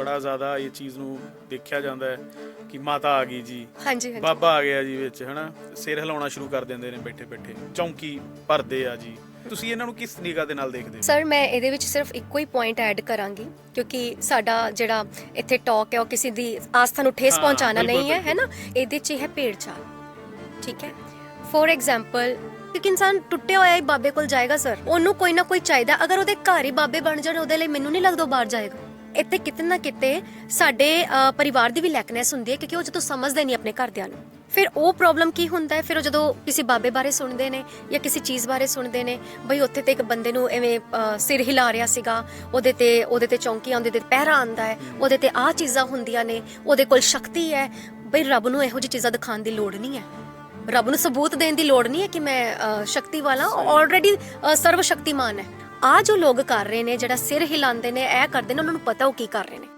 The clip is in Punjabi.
ਬੜਾ ਜ਼ਿਆਦਾ ਇਹ ਚੀਜ਼ ਨੂੰ ਦੇਖਿਆ ਜਾਂਦਾ ਹੈ ਕਿ ਮਾਤਾ ਆ ਗਈ ਜੀ। ਹਾਂਜੀ ਹਾਂਜੀ। ਬਾਬਾ ਆ ਗਿਆ ਜੀ ਵਿੱਚ ਹਨਾ? ਸਿਰ ਹਿਲਾਉਣਾ ਸ਼ੁਰੂ ਕਰ ਦਿੰਦੇ ਨੇ ਬੈਠੇ ਬੈਠੇ ਚੌਂਕੀ ਭਰਦੇ ਆ ਜੀ। ਤੁਸੀਂ ਇਹਨਾਂ ਨੂੰ ਕਿਸ ਨਿਗਾਹ ਦੇ ਨਾਲ ਦੇਖਦੇ ਹੋ? ਸਰ ਮੈਂ ਇਹਦੇ ਵਿੱਚ ਸਿਰਫ ਇੱਕੋ ਹੀ ਪੁਆਇੰਟ ਐਡ ਕਰਾਂਗੀ ਕਿਉਂਕਿ ਸਾਡਾ ਜਿਹੜਾ ਇੱਥੇ ਟਾਕ ਹੈ ਉਹ ਕਿਸੇ ਦੀ ਆਸਥਾ ਨੂੰ ਠੇਸ ਪਹੁੰਚਾਉਣਾ ਨਹੀਂ ਹੈ ਹੈ ਨਾ ਇਹਦੇ 'ਚ ਇਹ ਹੈ ਭੇੜ ਚਾਲ ਠੀਕ ਹੈ? ਫੋਰ ਐਗਜ਼ਾਮਪਲ ਇੱਕ ਇਨਸਾਨ ਟੁੱਟੇ ਹੋਇਆ ਹੀ ਬਾਬੇ ਕੋਲ ਜਾਏਗਾ ਸਰ। ਉਹਨੂੰ ਕੋਈ ਨਾ ਕੋਈ ਚਾਹੀਦਾ। ਅਗਰ ਉਹਦੇ ਘਰ ਹੀ ਬਾਬੇ ਬਣ ਜਾਣ ਉਹਦੇ ਲਈ ਮੈਨੂੰ ਨਹੀਂ ਲੱਗਦਾ ਉਹ ਬਾਹਰ ਜਾਏਗਾ। ਇੱਥੇ ਕਿਤੇ ਨਾ ਕਿਤੇ ਸਾਡੇ ਅ, ਪਰਿਵਾਰ ਦੀ ਵੀ ਲੈਕਨੈਸ ਹੁੰਦੀ ਹੈ ਕਿਉਂਕਿ ਉਹ ਜਦੋਂ ਸਮਝਦੇ ਨਹੀਂ ਆਪਣੇ ਘਰਦਿਆਂ ਨੂੰ। ਫਿਰ ਉਹ ਪ੍ਰੋਬਲਮ ਕੀ ਹੁੰਦਾ ਹੈ? ਫਿਰ ਉਹ ਜਦੋਂ ਕਿਸੇ ਬਾਬੇ ਬਾਰੇ ਸੁਣਦੇ ਨੇ ਜਾਂ ਕਿਸੇ ਚੀਜ਼ ਬਾਰੇ ਸੁਣਦੇ ਨੇ ਬਈ ਉੱਥੇ ਤੇ ਇੱਕ ਬੰਦੇ ਨੂੰ ਐਵੇਂ ਅ, ਸਿਰ ਹਿਲਾ ਰਿਹਾ ਸੀਗਾ ਉਹਦੇ ਤੇ ਉਹਦੇ ਤੇ ਚੌਂਕੀਆਂ ਉਹਦੇ ਤੇ ਪਹਿਰਾ ਆਂਦਾ ਹੈ ਉਹਦੇ ਤੇ ਆਹ ਚੀਜ਼ਾਂ ਹੁੰਦੀਆਂ ਨੇ ਉਹਦੇ ਕੋਲ ਸ਼ਕਤੀ ਹੈ ਬਈ ਰੱਬ ਨੂੰ ਇਹੋ ਜਿਹੀ ਚੀਜ਼ਾਂ ਦਿਖਾਉਣ ਦੀ ਲੋੜ ਨਹੀਂ ਹੈ। ਰੱਬ ਨੂੰ ਸਬੂਤ ਦੇਣ ਦੀ ਲੋੜ ਨਹੀਂ ਹੈ ਕਿ ਮੈਂ ਅ, ਸ਼ਕਤੀ ਵਾਲਾ ਆਲਰੇਡੀ ਸਰਵ ਸ਼ਕਤੀਮਾਨ ਹੈ। ਆ ਜੋ ਲੋਕ ਕਰ ਰਹੇ ਨੇ, ਜਿਹੜਾ ਸਿਰ ਹਿਲਾਉਂਦੇ ਨੇ, ਇਹ ਕਰਦੇ ਨੇ, ਉਹਨਾਂ ਨੂੰ ਪਤਾ ਉਹ ਕੀ ਕਰ ਰਹੇ ਨੇ।